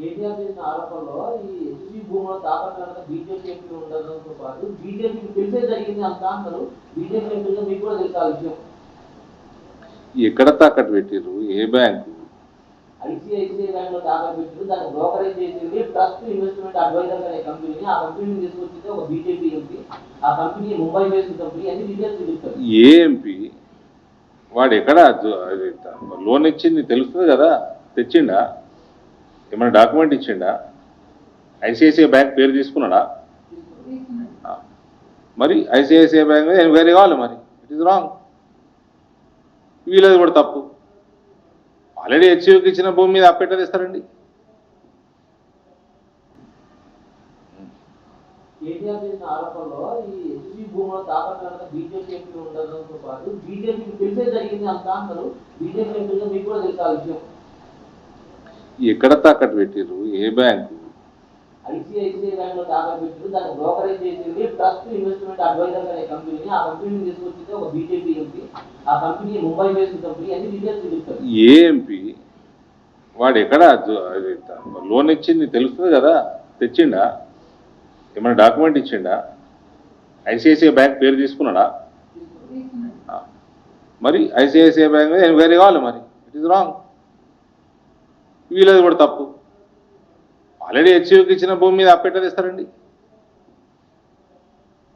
కేటీఆర్ చేసిన ఆరోపణలో? ఈ ఎస్సీ భూముల తాకట్టు బీజేపీ ఎంపీ ఉండడంతో పాటు బీజేపీకి తెలిసే జరిగింది అంత అంటారు బీజేపీ ఎంపీగా మీకు కూడా తెలుసు ఆ విషయం. ఎక్కడ తాకట్టు పెట్టిర్రు? ఏ బ్యాంకు? ఐసిఐసిఐ బ్యాంక్లో తాకట్టు పెట్టారు దాన్ని బ్రోకరేజ్ చేసింది ట్రస్ట్ ఇన్వెస్ట్మెంట్ అడ్వైజర్ అనే కంపెనీ. ఆ కంపెనీని తీసుకొచ్చింది ఒక బీజేపీ ఎంపీ. ఆ కంపెనీ ముంబై బేస్డ్ కంపెనీ. అన్ని డీటెయిల్స్ చెప్తారు ఏ ఎంపీ? వాడు ఎక్కడ లోన్ ఇచ్చింది తెలుస్తుంది కదా? తెచ్చిండా? ఏమైనా డాక్యుమెంట్ ఇచ్చిండా? ఐసిఐసిఐ బ్యాంక్ పేరు తీసుకున్నాడా? మరి ఐసిఐసిఐ బ్యాంక్ మీద ఎంక్వైరీ కావాలి మరి. ఇట్ ఈస్ రాంగ్ వీళ్ళది కూడా తప్పు. ఆల్రెడీ హెచ్యూకి ఇచ్చిన భూమి మీద అప్పెట్టేస్తారండి కేటీఆర్ చేసిన ఆరోపణలో ఈ ఎస్సీ భూముల బీజేపీ ఉండడంతో పాటు బీజేపీకి తెలిసే జరిగింది అంతా అంటారు. బీజేపీ మీకు కూడా తెలుసు ఆ విషయం. ఎక్కడ తాకట్టు పెట్టిర్రు? ఏ బ్యాంకు? ఐసిఐసిఐ బ్యాంక్లో తాకట్టు పెట్టారు దాన్ని బ్రోకరేజ్ చేసింది. ట్రస్ట్ ఇన్వెస్ట్మెంట్ అడ్వైజర్ అనే కంపెనీ ఆ కంపెనీని తీసుకొచ్చింది ఒక బీజేపీ ఎంపీ ఆ కంపెనీ ముంబై బేస్డ్ కంపెనీ. అన్ని డీటెయిల్స్ చెప్తారు. ఏ ఎంపీ వాడు ఎక్కడ లోన్ ఇచ్చింది తెలుస్తుంది కదా? తెచ్చిండా? ఏమైనా డాక్యుమెంట్ ఇచ్చిండా? ఐసిఐసిఐ బ్యాంక్ పేరు తీసుకున్నాడా. మరి ఐసిఐసిఐ బ్యాంక్ ఎంక్వైరీ కావాలి మరి. ఇట్ ఈస్ రాంగ్ వీళ్ళది కూడా తప్పు. ఆల్రెడీ హెచ్యూకి ఇచ్చిన భూమి మీద అప్పెట్టేస్తారండి